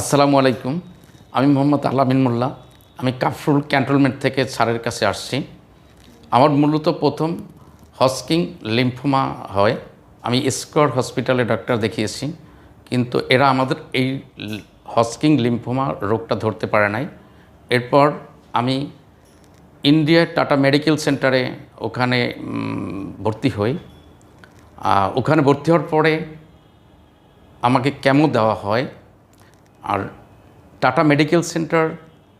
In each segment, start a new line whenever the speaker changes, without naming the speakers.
আসসালামু আলাইকুম। আমি মোহাম্মদ আলামিন মোল্লা। আমি কাফরুল ক্যান্টনমেন্ট থেকে স্যারের কাছে আসছি। আমার মূলত প্রথম হস্কিং লিম্ফোমা হয়। আমি স্কোয়ার হসপিটালে ডাক্তার দেখিয়েছি। কিন্তু এরা আমাদের এই হস্কিং লিম্ফোমা রোগটা ধরতে পারে নাই। এরপর আমি ইন্ডিয়ার টাটা মেডিকেল সেন্টারে ওখানে ভর্তি হই। ওখানে ভর্তি হওয়ার পরে আমাকে ক্যামো দেওয়া হয়। আর টাটা মেডিকেল সেন্টার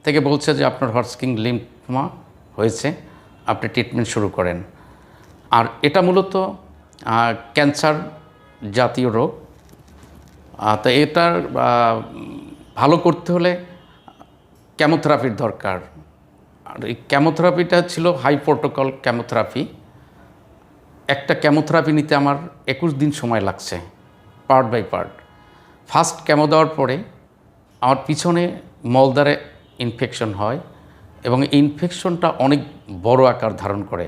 থেকে বলছে যে আপনার হটস্কিং লিম্ফমা হয়েছে, আপনি ট্রিটমেন্ট শুরু করেন। আর এটা মূলত ক্যান্সার জাতীয় রোগ। তো এটার ভালো করতে হলে কেমোথেরাপির দরকার। আর এই কেমোথেরাপিটা ছিল হাই প্রোটোকল কেমোথেরাপি একটা কেমোথেরাপি নিতে আমার একুশ দিন সময় লাগছে part by part first chemo দেওয়ার পরে আমার পিছনে মলদারে ইনফেকশন হয় এবং ইনফেকশনটা অনেক বড় আকার ধারণ করে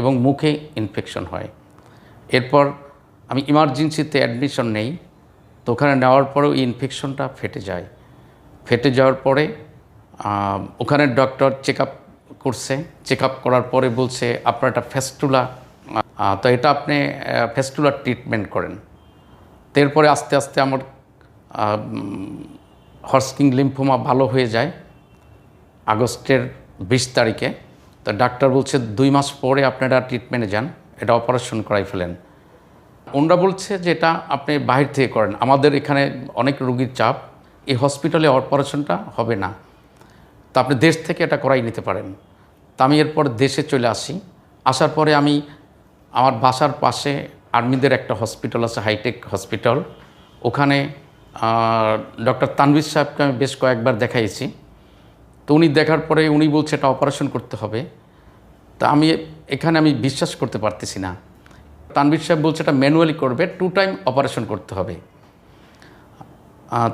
এবং মুখে ইনফেকশন হয়। এরপর আমি ইমার্জেন্সিতে অ্যাডমিশন নেই, তো ওখানে নেওয়ার পরেও এই ইনফেকশনটা ফেটে যায়। ফেটে যাওয়ার পরে ওখানে ডক্টর চেক আপ করছে। চেক আপ করার পরে বলছে, আপনার একটা ফেস্টুলা তো এটা আপনি ফেস্টুলার ট্রিটমেন্ট করেন। তো এরপরে আস্তে আস্তে আমার হর্সকিং লিম্ফোমা ভালো হয়ে যায় আগস্টের বিশ তারিখে। তো ডাক্তার বলছে দুই মাস পরে আপনারা ট্রিটমেন্টে যান, এটা অপারেশন করাই ফেলেন। ওনরা বলছে যে এটা আপনি বাহির থেকে করেন। আমাদের এখানে অনেক রুগীর চাপ, এই হসপিটালে অপারেশনটা হবে না। তা আপনি দেশ থেকে এটা করাই নিতে পারেন। তা আমি এরপর দেশে চলে আসি। আসার পরে আমি আমার বাসার পাশে আর্মিদের একটা হসপিটাল আছে, হাইটেক হসপিটাল। ওখানে ডক্টর তানভীর সাহেবকে আমি বেশ কয়েকবার দেখাইছি। তো উনি দেখার পরে উনি বলছে এটা অপারেশন করতে হবে। তা আমি এখানে আমি বিশ্বাস করতে পারতেছি না। তানভীর সাহেব বলছে এটা ম্যানুয়ালি করবে টু টাইম অপারেশন করতে হবে।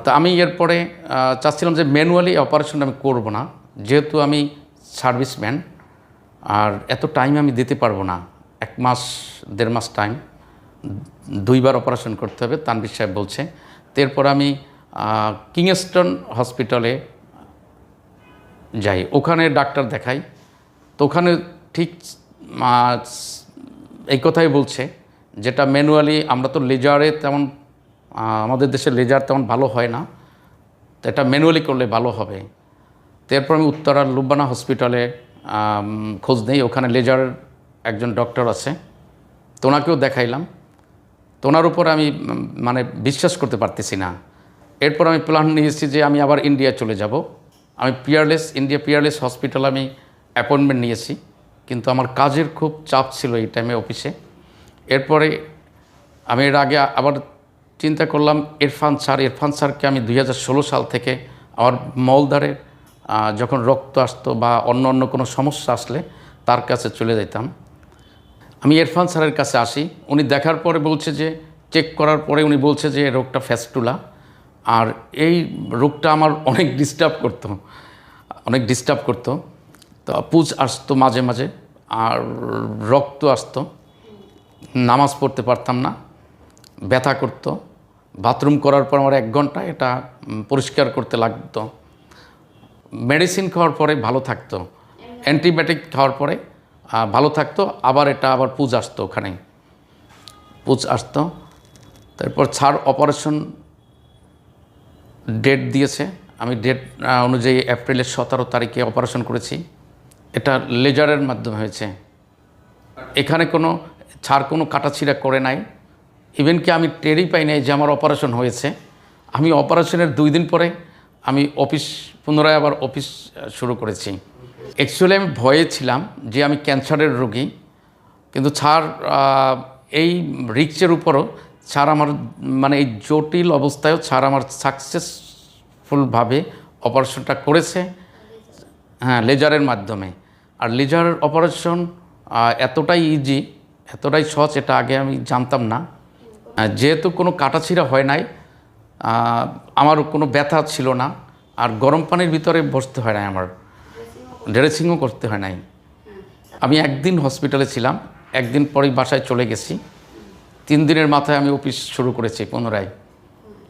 তা আমি এরপরে চাচ্ছিলাম যে ম্যানুয়ালি অপারেশন আমি করব না, যেহেতু আমি সার্ভিসম্যান আর এত টাইম আমি দিতে পারব না, এক মাস, দেড় মাস টাইম দুইবার অপারেশন করতে হবে, তানভীর সাহেব বলছে। এরপর আমি কিংস্টন হসপিটালে যাই। ওখানে ডাক্তার দেখাই। তো ওখানে ঠিক এই কথাই বলছে, যেটা ম্যানুয়ালি আমরা তো লেজারে তেমন আমাদের দেশে লেজার তেমন ভালো হয় না। তো এটা ম্যানুয়ালি করলে ভালো হবে। তারপর আমি উত্তরার লুব্বানা হসপিটালে খোঁজ নেই। ওখানে লেজারের একজন ডক্টর আছে। তো ওনাকেও দেখাইলাম। তো ওনার উপর আমি মানে বিশ্বাস করতে পারতেছি না। এরপর আমি প্ল্যান নিয়েছি যে আমি আবার ইন্ডিয়া চলে যাব। আমি পিয়ারলেস ইন্ডিয়া পিয়ারলেস হসপিটাল আমি অ্যাপয়েন্টমেন্ট নিয়েছি। কিন্তু আমার কাজের খুব চাপ ছিল এই টাইমে অফিসে এরপরে আমি এর আগে আবার চিন্তা করলাম ইরফান স্যার ইরফান স্যারকে আমি দুই হাজার ষোলো সাল থেকে আমার মলদারে আহ, যখন রক্ত আসতো বা অন্য অন্য কোনো সমস্যা আসলে তার কাছে চলে যেতাম আমি ইরফান স্যারের কাছে আসি। উনি দেখার পরে বলছে যে চেক করার পরে উনি বলছে যে রোগটা ফ্যাস্টুলা। আর এই রোগটা আমার অনেক ডিস্টার্ব করতো, অনেক ডিস্টার্ব করতো। তো পুজ আসতো মাঝে মাঝে, আর রক্ত আসতো। নামাজ পড়তে পারতাম না, ব্যথা করতো। বাথরুম করার পর আমার এক ঘণ্টা এটা পরিষ্কার করতে লাগতো। মেডিসিন খাওয়ার পরে ভালো থাকতো। অ্যান্টিবায়োটিক খাওয়ার পরে ভালো থাকতো, আবার এটা আবার পুজ আসতো ওখানে পুজ আসতো, তারপর ছাড় অপারেশন ডেট দিয়েছে। আমি ডেট অনুযায়ী এপ্রিলের সতেরো তারিখে অপারেশন করেছি। এটা লেজারের মাধ্যমে হয়েছে। এখানে কোনো ছাড় কোনো কাটাছিড়া করে নাই। ইভেন কি আমি টেরই পাই নাই যে আমার অপারেশন হয়েছে। আমি অপারেশনের দুই দিন পরে আমি অফিস, পুনরায় আবার অফিস শুরু করেছি। অ্যাকচুয়ালি আমি ভয়ে ছিলাম যে আমি ক্যান্সারের রোগী। কিন্তু ছাড় এই রিক্সের উপরও ছাড় আমার মানে এই জটিল অবস্থায়ও ছাড় আমার সাকসেসফুলভাবে অপারেশনটা করেছে। হ্যাঁ লেজারের মাধ্যমে। আর লেজার অপারেশন এতটাই ইজি এতটাই সহজ, এটা আগে আমি জানতাম না। যেহেতু কোনো কাটাছিড়া হয় নাই আমার কোনো ব্যথা ছিল না। আর গরম পানির ভিতরে বসতে হয় নাই আমার। ড্রেসিংও করতে হয় নাই। আমি একদিন হসপিটালে ছিলাম, একদিন পরেই বাসায় চলে গেছি। তিন দিনের মাথায় আমি অফিস শুরু করেছি পুনরায়।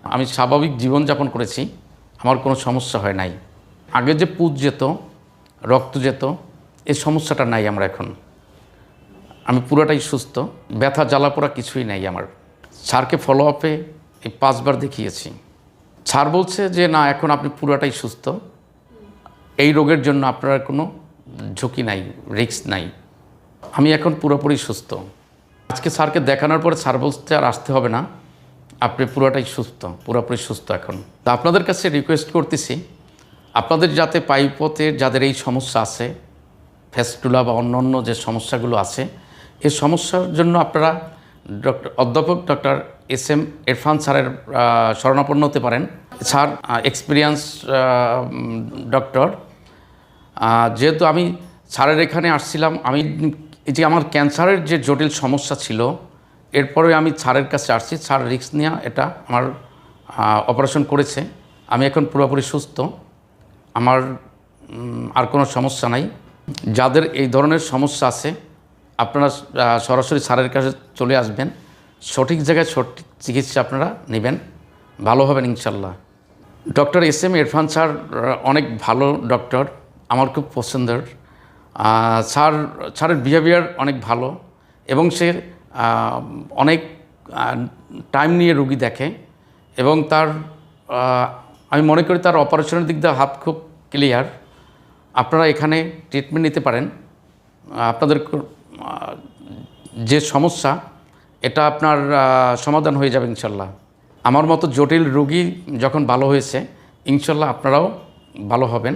আমি স্বাভাবিক জীবনযাপন করেছি, আমার কোনো সমস্যা হয় নাই। আগে যে পুজ যেত, রক্ত যেত এই সমস্যাটা নাই আমরা এখন। আমি পুরোটাই সুস্থ, ব্যথা জ্বালা জ্বালাপোড়া কিছুই নাই আমার। স্যারকে ফলো আপে এই পাঁচবার দেখিয়েছি। স্যার বলছে যে, না, এখন আপনি পুরোটাই সুস্থ। এই রোগের জন্য আপনার কোনো ঝুঁকি নাই রিস্ক নাই। আমি এখন পুরোপুরি সুস্থ। আজকে স্যারকে দেখানোর পরে স্যার বলতে আর আসতে হবে না। আপনি পুরোটাই সুস্থ, পুরোপুরি সুস্থ এখন। তা আপনাদের কাছে রিকোয়েস্ট করতেছি, আপনাদের যাতে পাইপথে যাদের এই সমস্যা আছে, ফেস্টুলা বা অন্য অন্য যে সমস্যাগুলো আছে এই সমস্যার জন্য আপনারা ডক্টর, অধ্যাপক ডক্টর এস এম ইরফান স্যারের শরণাপন্ন হতে পারেন। স্যার এক্সপিরিয়েন্স ডক্টর যেহেতু আমি স্যারের এখানে আসছিলাম, আমি এই যে আমার ক্যান্সারের যে জটিল সমস্যা ছিল, এরপরে আমি স্যারের কাছে আসছি, স্যার রিস্ক নিয়ে, এটা আমার অপারেশন করেছে। আমি এখন পুরোপুরি সুস্থ। আমার আর কোনো সমস্যা নাই। যাদের এই ধরনের সমস্যা আছে, আপনারা সরাসরি স্যারের কাছে চলে আসবেন। সঠিক জায়গায় সঠিক চিকিৎসা আপনারা নেবেন। ভালো হবেন ইনশাল্লাহ। Doctor S M Irfan sir অনেক ভালো ডক্টর। আমার খুব পছন্দের। স্যার, স্যারের বিহেভিয়ার অনেক ভালো এবং সে অনেক টাইম নিয়ে রুগী দেখে এবং তার আমি মনে করি তার অপারেশনের দিক দিয়ে হাত খুব ক্লিয়ার আপনারা এখানে ট্রিটমেন্ট নিতে পারেন। আপনাদের যে সমস্যা, এটা আপনার সমাধান হয়ে যাবে ইনশাল্লাহ আমার মতো জটিল রোগী যখন ভালো হয়েছে ইনশাল্লাহ আপনারাও ভালো হবেন।